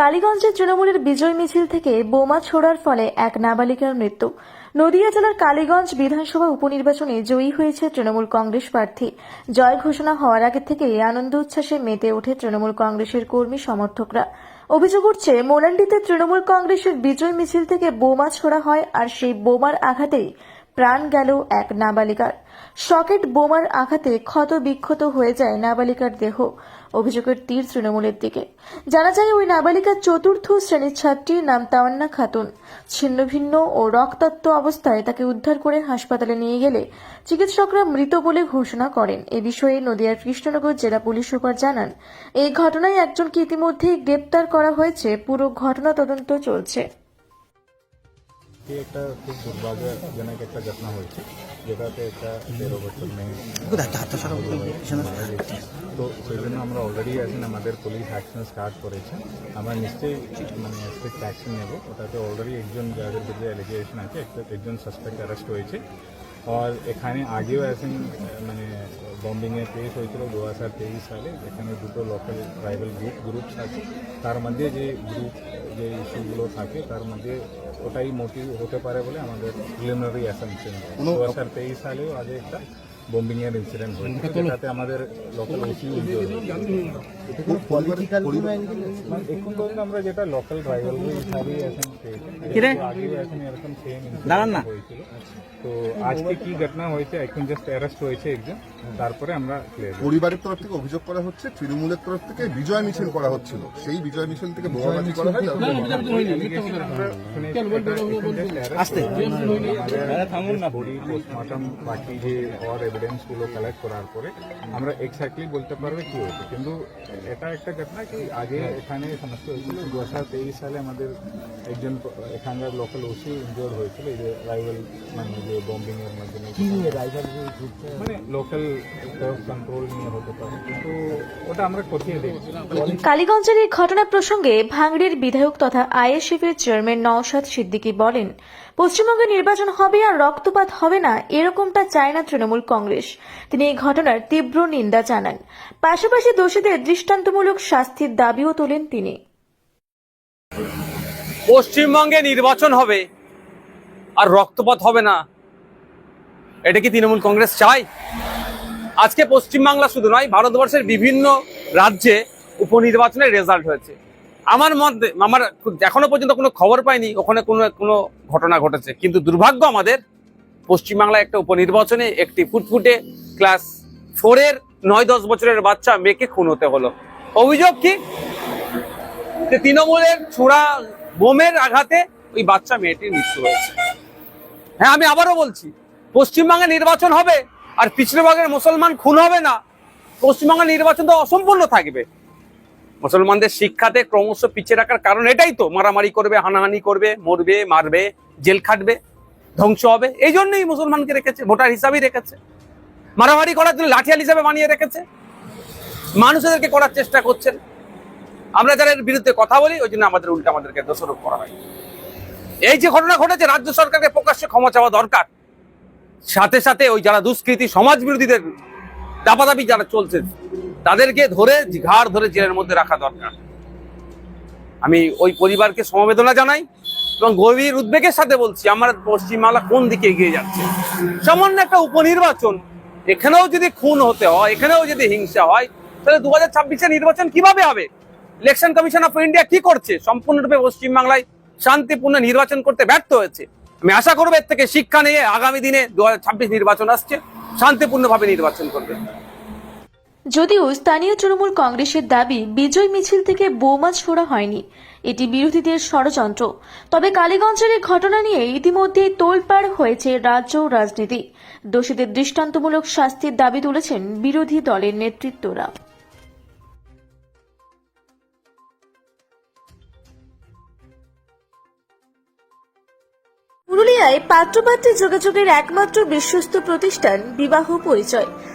কালীগঞ্জের তৃণমূলের বিজয় মিছিল থেকে বোমা ছোড়ার ফলে এক নাবালিকার মৃত্যু। নদিয়া জেলার কালীগঞ্জ বিধানসভা উপনির্বাচনে জয়ী হয়েছে তৃণমূল কংগ্রেস প্রার্থী। জয় ঘোষণা হওয়ার আগে থেকেই আনন্দ উচ্ছ্বাসে মেতে ওঠে তৃণমূল কংগ্রেসের কর্মী সমর্থকরা। অভিযোগ উঠছে মোরান্ডিতে তৃণমূল কংগ্রেসের বিজয় মিছিল থেকে বোমা ছোড়া হয় আর সেই বোমার আঘাতেই প্রাণ গেল এক নাবালিকার। সকেট বোমার আঘাতে ক্ষত বিক্ষত হয়ে যায় নাবালিকার দেহ। অভিযোগের তীর তৃণমূলের দিকে। জানা যায়, ওই নাবালিকার চতুর্থ শ্রেণির ছাত্রীর নাম তাওয়ান্না খাতুন। ছিন্নভিন্ন ও রক্তাক্ত অবস্থায় তাকে উদ্ধার করে হাসপাতালে নিয়ে গেলে চিকিৎসকরা মৃত বলে ঘোষণা করেন। এ বিষয়ে নদিয়ার কৃষ্ণনগর জেলা পুলিশ সুপার জানান, এই ঘটনায় একজনকে ইতিমধ্যেই গ্রেপ্তার করা হয়েছে। পুরো ঘটনা তদন্ত চলছে। কি একটা খুব দুর্ভাগ্যজনক একটা ঘটনা হয়েছে। যেটাতে একটা তেরো বছর মেয়ে তো সেই জন্য আমরা অলরেডি এখন আমাদের পুলিশ অ্যাকশন স্টার্ট করেছে। আমরা নিশ্চয়ই মানে স্ট্রিক্ট অ্যাকশন নেব। ওটাতে অলরেডি একজন যাদের বিরুদ্ধে অ্যালিগেশন আছে একজন সাসপেক্ট অ্যারেস্ট হয়েছে। আর এখানে আগেও এখন মানে বম্বিংয়ের কেস হয়েছিল দু হাজার তেইশ সালে এখানে দুটো লোকাল ট্রাইবাল গ্রুপ গ্রুপস আছে তার মধ্যে যে গ্রুপ যে ইস্যুগুলো থাকে তার মধ্যে ওটাই মোটিভ হতে পারে বলে আমাদের প্রিলিমিনারি অ্যাসামশন দু হাজার তেইশ সালেও আগে একটা ইনসিডেন্ট হয়েছে যেটাতে আমাদের লোকাল ওসি মানে এখন আমরা যেটা লোকাল ট্রাইবাল হিসাবেই এখন আগেও এখন এরকম সেম দাঁড়ান না হয়েছিল তো আজকে কি ঘটনা হয়েছে এখন জাস্ট অ্যারেস্ট হয়েছে একজন তারপরে আমরা পরিবারের তরফ থেকে অভিযোগ করা হচ্ছে তৃণমূলের তরফ থেকে বিজয় মিছিল করা হচ্ছিল সেই বিজয় মিছিল থেকে বোমাবাজি করা হয় আসতে থামুন না বডি পোস্টমর্টম বাকি যে অর গুলো কালেক্ট করার পরে আমরা এক্স্যাক্টলি বলতে পারবে কি হয়েছে। কিন্তু এটা একটা ঘটনা কি আগে এখানে সমস্যা হয়েছিল দু হাজার তেইশ সালে আমাদের একজন এখানকার লোকাল ওসি ইনজোর্ড হয়েছিল এই যে রাইভাল মানে যে বম্বিং এর মাধ্যমে। মানে লোকাল কন্ট্রোল নিয়ে হতে পারে। কিন্তু ওটা আমরা কোথায় দেখছি। কালীগঞ্জের এই ঘটনা প্রসঙ্গে ভাঙড়ের বিধায়ক তথা আইএসএফের চেয়ারম্যান নওশাদ সিদ্দিকী বলেন পশ্চিমবঙ্গে নির্বাচন হবে আর রক্তপাত হবে না, এরকমটা চায় না তৃণমূল কংগ্রেস। তিনি এই ঘটনার তীব্র নিন্দা জানান। পাশাপাশি দোষীদের দৃষ্টান্তমূলক শাস্তির দাবিও তোলেন তিনি। পশ্চিমবঙ্গে নির্বাচন হবে আর রক্তপাত হবে না, এটা কি তৃণমূল কংগ্রেস চায়? আজকে পশ্চিমবাংলা শুধু নয়, ভারতবর্ষের বিভিন্ন রাজ্যে উপনির্বাচনের রেজাল্ট হয়েছে। আমার মধ্যে, আমার এখনও পর্যন্ত কোনো খবর পাইনি, ওখানে কোনো কোনো ঘটনা ঘটেছে। কিন্তু দুর্ভাগ্য আমাদের, পশ্চিমবাংলায় একটা উপনির্বাচনে একটি ফুটফুটে ক্লাস ফোরের নয় দশ বছরের বাচ্চা মেয়েকে খুন হতে হলো। অভিযোগ কি? যে তৃণমূলের ছোড়া বোমের আঘাতে ওই বাচ্চা মেয়েটির মৃত্যু হয়েছে। হ্যাঁ আমি আবারও বলছি, পশ্চিমবঙ্গে নির্বাচন হবে আর পিছড়েভাগের মুসলমান খুন হবে না। পশ্চিমবঙ্গের নির্বাচন তো অসম্পূর্ণ থাকবে। মুসলমানদের শিক্ষাতে ক্রমশ পিছিয়ে রাখার কারণ এটাই তো। মারামারি করবে, হানাহানি করবে, মরবে, মারবে, জেল খাটবে, ধ্বংস হবে। এই জন্যই মুসলমানকে রেখেছে, ভোটার হিসাবেই রেখেছে। মারামারি করার জন্য লাঠিয়াল হিসাবে বানিয়ে রেখেছে। মানুষদেরকে করার চেষ্টা করছেন। আমরা যারা এর বিরুদ্ধে কথা বলি, ওই জন্য আমাদের উল্টা আমাদেরকে দোষারোপ করা হয়। এই যে ঘটনা ঘটেছে, রাজ্য সরকারকে প্রকাশ্যে ক্ষমা চাওয়া দরকার। সাথে সাথে ওই যারা দুষ্কৃতী সমাজ বিরোধীদের দাপাদাপি যারা চলছে তাদেরকে ধরে ঘাড় ধরে জেলের মধ্যে রাখা দরকার। আমি ওই পরিবারকে সমবেদনা জানাই এবং গভীর উদ্বেগের সাথে বলছি, আমার পশ্চিমবাংলা কোন দিকে এগিয়ে যাচ্ছে? সামান্য একটা উপনির্বাচন, এখানেও যদি খুন হতে হয়, এখানেও যদি হিংসা হয়, তাহলে দু হাজার নির্বাচন কীভাবে হবে? ইলেকশন কমিশন অফ ইন্ডিয়া কি করছে? সম্পূর্ণরূপে পশ্চিমবাংলায় শান্তিপূর্ণ নির্বাচন করতে ব্যর্থ হয়েছে। আমি আশা করব এর থেকে শিক্ষা নিয়ে আগামী দিনে দু হাজার ছাব্বিশ নির্বাচন আসছে, শান্তিপূর্ণভাবে নির্বাচন করবে। যদিও স্থানীয় তৃণমূল কংগ্রেসের দাবি, বিজয় মিছিল থেকে বোমা ছোড়া হয়নি। এটি বিরোধীদের ষড়যন্ত্র। তবে কালীগঞ্জের এই ঘটনা নিয়ে ইতিমধ্যেই তোলপাড় হয়েছে রাজ্য রাজনীতি। দোষীদের দৃষ্টান্তমূলক শাস্তির দাবি তুলেছেন বিরোধী দলের নেতৃত্বরা। পুরুলিয়ায় পাত্রপাত্রী যোগাযোগের একমাত্র বিশ্বস্ত প্রতিষ্ঠান বিবাহ পরিচয়।